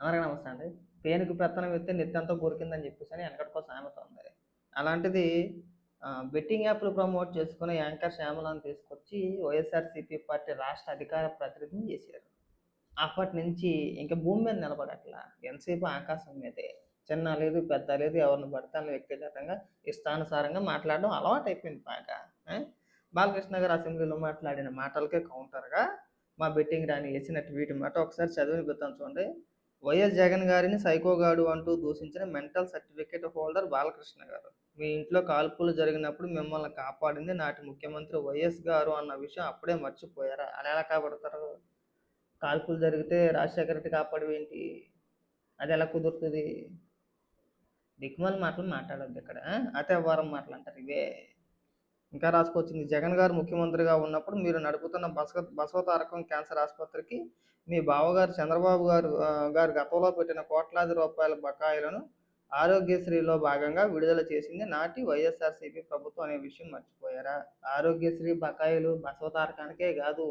అందరికీ నమస్తే అండి పేనుకు పెత్తనం ఎత్తే నెత్తంతా కొరికిందని చెప్పేసి అని వెనకటికో సామెత ఉంది. అలాంటిది బెట్టింగ్ యాప్లు ప్రమోట్ చేసుకుని యాంకర్ శ్యామలను తీసుకొచ్చి వైఎస్ఆర్సీపీ పార్టీ రాష్ట్ర అధికార ప్రతినిధిని చేశారు. అప్పటి నుంచి ఇంకా భూమి మీద నిలబడట్లా. ఎంతసేపు ఆకాశం మీదే చిన్న లేదు పెద్ద లేదు ఎవరిని పడితే వాళ్ళని వ్యక్తిగతంగా ఇష్టానుసారంగా మాట్లాడడం అలవాటు అయిపోయింది బాగా. బాలకృష్ణ గారు అసెంబ్లీలో మాట్లాడిన మాటలకే కౌంటర్గా మా బెట్టింగ్ రాని వేసిన ట్వీట్ మాట ఒకసారి చదివిన గుర్తాను చూడండి. వైఎస్ జగన్ గారిని సైకోగాడు అంటూ దూషించిన mental certificate holder Balakrishna garu. మీ ఇంట్లో కాల్పులు జరిగినప్పుడు మిమ్మల్ని కాపాడింది నాటి ముఖ్యమంత్రి వైఎస్ గారు అన్న విషయం అప్పుడే మర్చిపోయారా? అలా ఎలా కాపాడతారు? కాల్పులు జరిగితే రాజశేఖర రెడ్డి కాపాడు ఏంటి? అది ఎలా కుదురుతుంది? దిక్కుమాల మాటలు మాట్లాడద్దు ఇక్కడ అతే వారం మాటలు అంటారు ఇవే. ఇంకా రాసుకొచ్చింది జగన్ గారు ముఖ్యమంత్రిగా ఉన్నప్పుడు మీరు నడుపుతున్న బసవ బసవతారకం క్యాన్సర్ ఆసుపత్రికి మీ బావగారు చంద్రబాబు గారు గారు గతంలో పెట్టిన కోట్లాది రూపాయల బకాయిలను ఆరోగ్యశ్రీలో భాగంగా విడుదల చేసింది నాటి వైఎస్ఆర్సీపీ ప్రభుత్వం అనే విషయం మర్చిపోయారా? ఆరోగ్యశ్రీ బకాయిలు బసవతారకానికే కాదు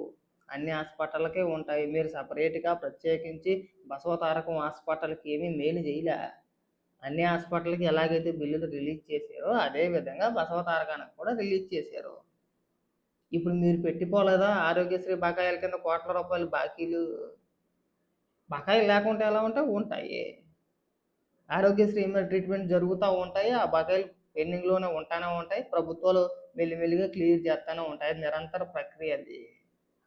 అన్ని హాస్పిటల్కే ఉంటాయి. మీరు సపరేట్గా ప్రత్యేకించి బసవతారకం హాస్పిటల్కి ఏమీ మేలు చేయలే? అన్ని హాస్పిటల్కి ఎలాగైతే బిల్లులు రిలీజ్ చేశారో అదే విధంగా బసవతారకానికి కూడా రిలీజ్ చేశారు. ఇప్పుడు మీరు పెట్టిపోలేదా? ఆరోగ్యశ్రీ బకాయిల కింద కోట్ల రూపాయలు బాకీలు? బకాయిలు లేకుండా ఎలా ఉంటాయి? ఉంటాయి. ఆరోగ్యశ్రీ మీద ట్రీట్మెంట్ జరుగుతూ ఉంటాయి. ఆ బకాయిలు పెండింగ్లోనే ఉంటానే ఉంటాయి. ప్రభుత్వాలు మెల్లిమెల్లిగా క్లియర్ చేస్తూనే ఉంటాయి. నిరంతర ప్రక్రియ అది.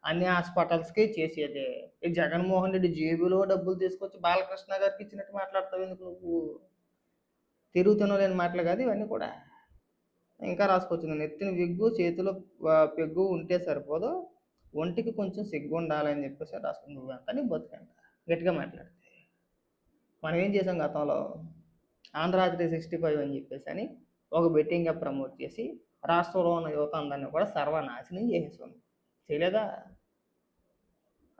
అన్ని హాస్పిటల్స్కి చేసేది. ఈ జగన్మోహన్ రెడ్డి జేబులో డబ్బులు తీసుకొచ్చి బాలకృష్ణ గారికి ఇచ్చినట్టు మాట్లాడతావు ఎందుకు నువ్వు? తిరుగుతున్న లేని మాటలు కాదు ఇవన్నీ కూడా ఇంకా రాసుకొచ్చింది. నెత్తిన విగ్గు చేతిలో పెగ్గు ఉంటే సరిపోదు. ఒంటికి కొంచెం సిగ్గు ఉండాలని చెప్పేసి రాసుకుని నువ్వు ఎంత బతుకంట. గట్టిగా మాట్లాడితే. మనం ఏం చేసాం గతంలో? ఆంధ్ర త్రీ సిక్స్టీ ఫైవ్ అని చెప్పేసి అని ఒక బెట్టింగ్ ప్రమోట్ చేసి రాష్ట్రంలో ఉన్న యువత అందరినీ కూడా సర్వనాశనం చేసేసాం చేయలేదా?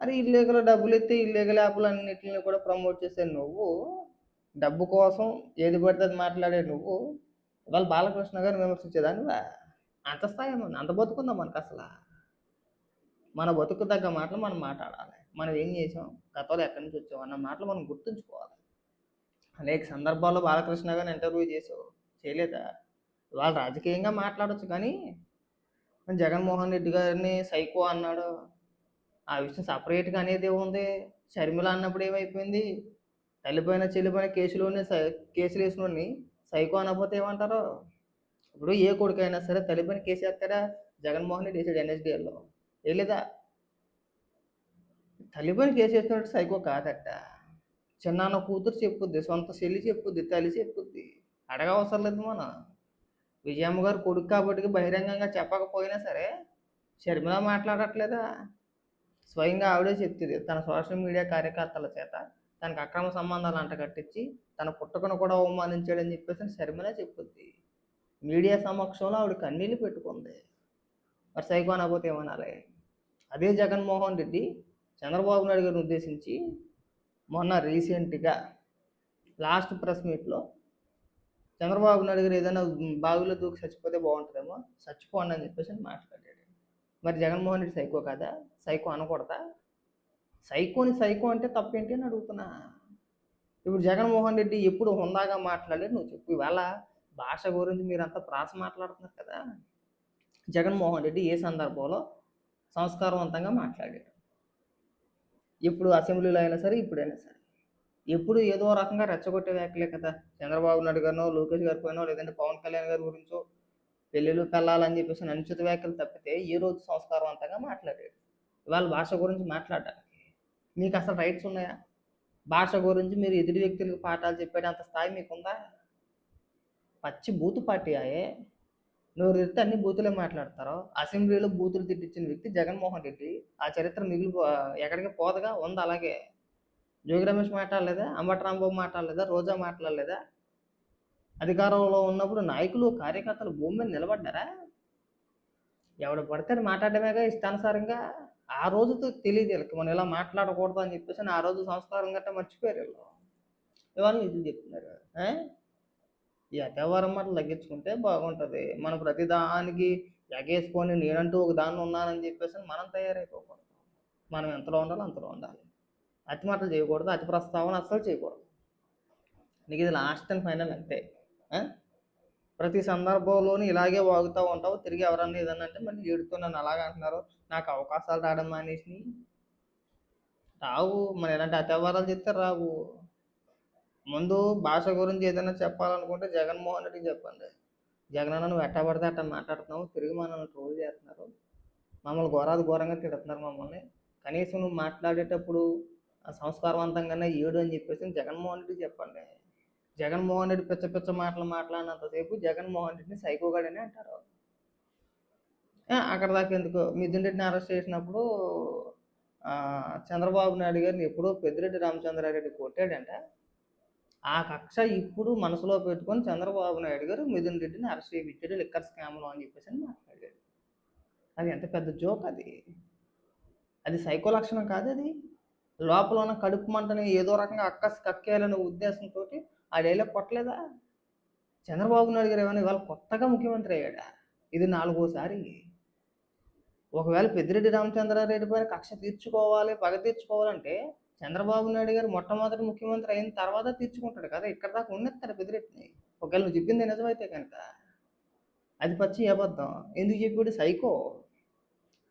అరే ఇల్లీగల్ డబ్బులు ఎత్తి ఇల్లీగల్ యాప్లు అన్నింటిని కూడా ప్రమోట్ చేసే నువ్వు డబ్బు కోసం ఏది పడితే అది మాట్లాడే నువ్వు. ఇవాళ బాలకృష్ణ గారు విమర్శించేదాన్ని అంత స్థాయి అంత బతుకుందా మనకు అసలు? మన బతుకు తగ్గ మాటలు మనం మాట్లాడాలి. మనం ఏం చేసాం? గతంలో ఎక్కడి నుంచి వచ్చాం? అన్న మాటలు మనం గుర్తుంచుకోవాలి. అనేక సందర్భాల్లో బాలకృష్ణ గారిని ఇంటర్వ్యూ చేసావు. చేయలేదా? వాళ్ళు రాజకీయంగా మాట్లాడచ్చు కానీ జగన్మోహన్ రెడ్డి గారిని సైకో అన్నాడు. ఆ విషయం సపరేట్గా అనేది ఏముంది షర్మిల అన్నప్పుడు ఏమైపోయింది? తల్లిపోయిన చెల్లిపోయిన కేసులోనే సై- కేసులు వేసినోడిని సైకో అనకపోతే ఏమంటారు? ఇప్పుడు ఏ కొడుకైనా సరే తల్లిపోయిన కేసు వేస్తారా జగన్మోహన్ రెడ్డి వేసాడు ఎన్ఎస్డిఎల్లో. వేయలేదా తల్లిపోయిన కేసు వేస్తున్నట్టు సైకో కాదట. చిన్నాన్న కూతురు చెప్పుద్ది సొంత చెల్లి చెప్పుద్ది తల్లి చెప్పుద్ది. అడగవసరం లేదు మనం. విజయమ్మ గారు కొడుకు కాబట్టి బహిరంగంగా చెప్పకపోయినా సరే షర్మిల మాట్లాడట్లేదా? స్వయంగా ఆవిడే చెప్తుంది తన సోషల్ మీడియా కార్యకర్తల చేత తనకి అక్రమ సంబంధాలు అంట కట్టించి తన పుట్టుకను కూడా అవమానించాడని చెప్పేసి షర్మిల చెప్పుద్ది. మీడియా సమక్షంలో ఆవిడ కన్నీళ్ళు పెట్టుకుంది. మరి సైకో అనకపోతే ఏమనాలి? అదే జగన్మోహన్ రెడ్డి చంద్రబాబు నాయుడు గారిని ఉద్దేశించి మొన్న రీసెంట్గా లాస్ట్ ప్రెస్ మీట్లో చంద్రబాబు నాయుడు గారు ఏదైనా బావిలో దూకి చచ్చిపోతే బాగుంటుందేమో చచ్చిపోండి అని చెప్పేసి అని మాట్లాడాడు. మరి జగన్మోహన్ రెడ్డి సైకో కదా? సైకో అనకూడదా? సైకోని సైకో అంటే తప్పేంటి అని అడుగుతున్నా. ఇప్పుడు జగన్మోహన్ రెడ్డి ఎప్పుడు హుందాగా మాట్లాడలేదు. నువ్వు చెప్పు. ఇవాళ భాష గురించి మీరంతా ప్రాస మాట్లాడుతున్నారు కదా. జగన్మోహన్ రెడ్డి ఏ సందర్భంలో సంస్కారవంతంగా మాట్లాడాడు? ఎప్పుడు అసెంబ్లీలో అయినా సరే ఇప్పుడైనా సరే. ఎప్పుడు ఏదో రకంగా రెచ్చగొట్టే వ్యాఖ్యలే కదా. చంద్రబాబు నాయుడు గారినో లోకేష్ గారి పోయినో లేదంటే పవన్ కళ్యాణ్ గారి గురించో పెళ్ళిళ్ళు పెళ్ళాలని చెప్పేసి అనుచిత వ్యాఖ్యలు తప్పితే ఏ రోజు సంస్కారవంతంగా మాట్లాడాడు? ఇవాళ భాష గురించి మాట్లాడాలి మీకు అసలు రైట్స్ ఉన్నాయా? భాష గురించి మీరు ఎదుటి వ్యక్తులకు పాఠాలు చెప్పేటంత స్థాయి మీకుందా? పచ్చి బూతు పార్టీ ఆయే. నువ్వు రెత్తి అన్ని బూతులే మాట్లాడతారు. అసెంబ్లీలో బూతులు తిట్టించిన వ్యక్తి జగన్మోహన్ రెడ్డి. ఆ చరిత్ర మిగిలి ఎక్కడికి పోదుగా? ఉంది? అలాగే. జోగి రమేష్ మాట్లాడలేదా? అంబటి రాంబాబు మాట్లాడలేదా? రోజా మాట్లాడలేదా? అధికారంలో ఉన్నప్పుడు నాయకులు కార్యకర్తలు భూమి మీద నిలబడ్డారా? ఎవడు పడితే అది మాట్లాడమేగా ఇష్టానుసారంగా? ఆ రోజుతో తెలియదు వీళ్ళకి. మనం ఇలా మాట్లాడకూడదు అని చెప్పేసి ఆ రోజు సంస్కారం గట్టా మర్చిపోయారు వీళ్ళు. ఇవాళ ఇది చెప్తున్నారు ఈ అత్యవరం మాటలు తగ్గించుకుంటే బాగుంటుంది. మనం ప్రతిదానికి ఎగేసుకొని నేనంటూ ఒక దాన్ని ఉన్నానని చెప్పేసి మనం తయారైపోకూడదు. మనం ఎంతలో ఉండాలో అంతలో ఉండాలి. అతి మాటలు చేయకూడదు అతి ప్రస్తావన అస్సలు చేయకూడదు. నీకు ఇది లాస్ట్ అండ్ ఫైనల్ అంతే ప్రతి సందర్భంలోనూ ఇలాగే వాగుతూ ఉంటావు. తిరిగి ఎవరన్నా ఏదన్నా అంటే మళ్ళీ ఏడుతూ నన్ను అలాగ అంటున్నారు. నాకు అవకాశాలు రావడం మానేసి రావు మరి ఇలాంటి అత్యవారాలు చెప్తే రావు. ముందు భాష గురించి ఏదైనా చెప్పాలనుకుంటే జగన్మోహన్ రెడ్డికి చెప్పండి. జగన్ అన్న నువ్వు ఎట్టా పడితే అట్ట మాట్లాడుతున్నావు? తిరిగి మనల్ని ట్రోల్ చేస్తున్నారు. మమ్మల్ని ఘోరాది ఘోరంగా తిడుతున్నారు మమ్మల్ని. కనీసం నువ్వు మాట్లాడేటప్పుడు ఆ సంస్కారవంతంగానే ఏడు అని చెప్పేసి జగన్మోహన్ రెడ్డి చెప్పండి. జగన్మోహన్ రెడ్డి పిచ్చ పిచ్చ మాటలు మాట్లాడినంతసేపు జగన్మోహన్ రెడ్డిని సైకోగాడని అంటారు అక్కడ దాకా ఎందుకు? మిథున్ రెడ్డిని అరెస్ట్ చేసినప్పుడు చంద్రబాబు నాయుడు గారిని ఎప్పుడో పెద్దిరెడ్డి రామచంద్రారెడ్డి కొట్టాడంట. ఆ కక్ష ఇప్పుడు మనసులో పెట్టుకొని చంద్రబాబు నాయుడు గారు మిథున్ రెడ్డిని అరెస్ట్ చేయించాడు లిక్కర్ స్కామ్లో అని చెప్పేసి అని మాట్లాడాడు. అది ఎంత పెద్ద జోక్ అది. అది సైకో లక్షణం కాదు అది. లోపల ఉన్న కడుపు మంటని ఏదో రకంగా అక్కసి కక్కేయాలనే ఉద్దేశంతో ఆ డైలాగ్ కొట్టలేదా? చంద్రబాబు నాయుడు గారు ఏమైనా ఇవాళ కొత్తగా ముఖ్యమంత్రి అయ్యాడా? ఇది నాలుగోసారి. ఒకవేళ పెద్దిరెడ్డి రామచంద్రారెడ్డి పైన కక్ష తీర్చుకోవాలి పగ తీర్చుకోవాలంటే చంద్రబాబు నాయుడు గారు మొట్టమొదటి ముఖ్యమంత్రి అయిన తర్వాత తీర్చుకుంటాడు కదా ఇక్కడ దాకా ఉన్నెత్తాడు పెద్దిరెడ్డిని. ఒకవేళ నువ్వు చెప్పింది నిజమైతే కనుక అది పచ్చి అబద్ధం. ఎందుకు చెప్పాడు? సైకో.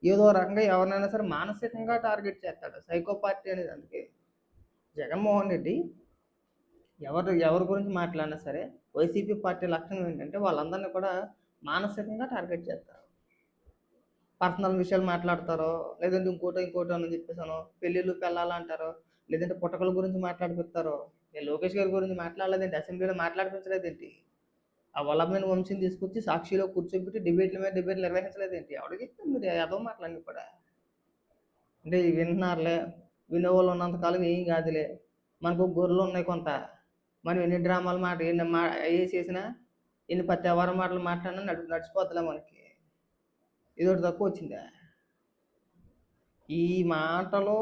ఏదో రకంగా ఎవరినైనా సరే మానసికంగా టార్గెట్ చేస్తాడు సైకో పార్టీ అనేది అందుకే. జగన్మోహన్ రెడ్డి ఎవరు ఎవరి గురించి మాట్లాడినా సరే వైసీపీ పార్టీ లక్షణం ఏంటంటే వాళ్ళందరినీ కూడా మానసికంగా టార్గెట్ చేస్తారు. పర్సనల్ విషయాలు మాట్లాడతారో లేదంటే ఇంకోటో ఇంకోటో అని చెప్పేసాను పెళ్ళిళ్ళు పెళ్ళాలంటారో లేదంటే పుట్టకల గురించి మాట్లాడిపిస్తారో లోకేష్ గారి గురించి మాట్లాడలేదేంటి అసెంబ్లీలో మాట్లాడిపించలేదేంటి? ఆ వల్లభమైన వంశీని తీసుకొచ్చి సాక్షిలో కూర్చోబెట్టి డిబేట్ల మీద డిబేట్లు నిర్వహించలేదేంటి? ఎవడ చెప్తాను మీరు ఏదో మాట్లాడి కూడా. అంటే వింటున్నారులే వినేవాళ్ళు ఉన్నంతకాలం ఏం కాదులే మనకు గొర్రెలు ఉన్నాయి కొంత. మనం ఎన్ని డ్రామాలు మాట ఎన్ని మా ఏ చేసినా ఎన్ని పత్తి ఎవరి మాటలు మాట్లాడినా నడు నడిచిపోతులే మనకి. ఇది తక్కువ వచ్చిందా? ఈ మాటలో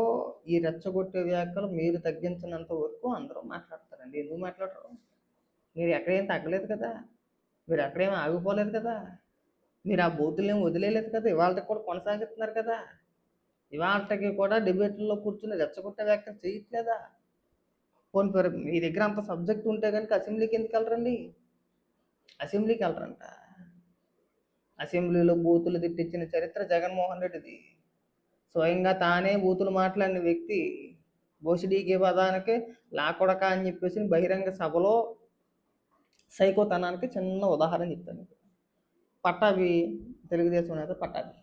ఈ రెచ్చగొట్టే వ్యాఖ్యలు మీరు తగ్గించినంత వరకు అందరూ మాట్లాడతారండి. ఎందుకు మాట్లాడరు? మీరు ఎక్కడేం తగ్గలేదు కదా? మీరు ఎక్కడేం ఆగిపోలేదు కదా? మీరు ఆ బూతులు ఏమి వదిలేయలేదు కదా? ఇవాళకి కూడా కొనసాగిస్తున్నారు కదా? ఇవాళకి కూడా డిబేట్లో కూర్చుని రెచ్చగొట్టే వ్యాఖ్యలు చేయట్లేదా? పోనీ మీ దగ్గర అంత సబ్జెక్ట్ ఉంటే కనుక అసెంబ్లీకి ఎందుకు వెళ్ళరండి? అసెంబ్లీకి వెళ్ళరంట. అసెంబ్లీలో బూతులు తిట్టించిన చరిత్ర జగన్మోహన్ రెడ్డిది. స్వయంగా తానే బూతులు మాట్లాడిన వ్యక్తి బోసిడీకి పదానికి లాకొడక అని చెప్పేసి బహిరంగ సభలో సైకోతనానికి చిన్న ఉదాహరణ చెప్తాను. పట్టాభి తెలుగుదేశం నేత పట్టాభి.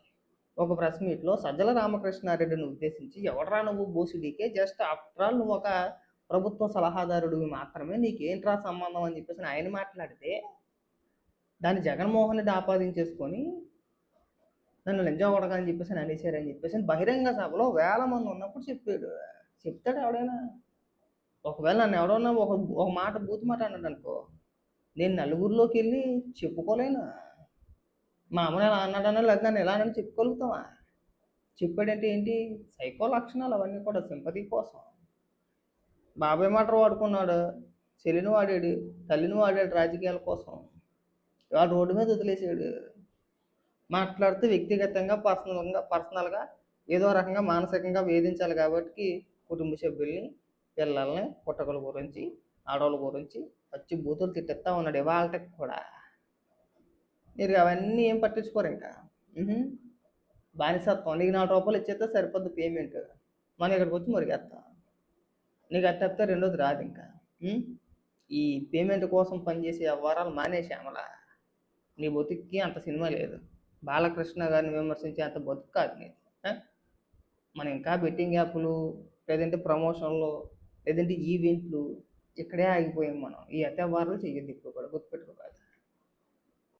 ఒక ప్రెస్ మీట్లో సజ్జల రామకృష్ణారెడ్డిని ఉద్దేశించి ఎవడరా నువ్వు బోసిడీకే జస్ట్ ఆఫ్టర్ ఆల్ నువ్వు ఒక ప్రభుత్వ సలహాదారుడివి మాత్రమే నీకేంట్రా సంబంధం అని చెప్పేసి ఆయన మాట్లాడితే దాన్ని జగన్మోహన్ రెడ్డి ఆపాదించేసుకొని నన్ను నిజం కొడకని చెప్పేసి అని అనేసారని చెప్పేసి బహిరంగ సభలో వేల మంది ఉన్నప్పుడు చెప్పాడు. చెప్తాడు ఎవడైనా. ఒకవేళ నన్ను ఎవడన్నా ఒక ఒక మాట బూతు మాట అన్నాడు అనుకో నేను నలుగురిలోకి వెళ్ళి చెప్పుకోలేను. మా అమ్మని ఎలా అన్నాడన్నా లేదా నన్ను ఎలా అన్నా చెప్పుకోగలుగుతావా? చెప్పాడంటే ఏంటి? సైకో లక్షణాలు అవన్నీ కూడా సింపతి కోసం. బాబాయ్ మాట వాడుకున్నాడు. చెల్లిని వాడాడు తల్లిని వాడాడు రాజకీయాల కోసం. ఇవాళ రోడ్డు మీద వదిలేసాడు. మాట్లాడితే వ్యక్తిగతంగా పర్సనల్గా పర్సనల్గా ఏదో రకంగా మానసికంగా వేధించాలి కాబట్టి కుటుంబ సభ్యుల్ని పిల్లల్ని పుట్టకల గురించి ఆడవాళ్ళ గురించి వచ్చి బూతులు తిట్టిస్తా ఉన్నాడు ఇవాళకి కూడా. మీరు అవన్నీ ఏం పట్టించుకోరు ఇంకా. బానిసత్వం. నీకు నాలుగు రూపాయలు ఇచ్చేస్తే సరిపోద్ది పేమెంట్ మనం ఇక్కడికి వచ్చి మురిగేస్తాం. నీకు అది తప్పితే రెండోది రాదు ఇంకా. ఈ పేమెంట్ కోసం పనిచేసే వ్యవహారాలు మానేసామలా నీ బతుక్కి అంత సినిమా లేదు. బాలకృష్ణ గారిని విమర్శించే అంత బతుకు కాదు నీది. మనం ఇంకా బెట్టింగ్ యాప్లు లేదంటే ప్రమోషన్లు లేదంటే ఈవెంట్లు ఇక్కడే ఆగిపోయాం మనం. ఈ అత్యవహారాలు చెయ్యొద్దు ఇప్పుడు కూడా గుర్తుపెట్టుకోవాలి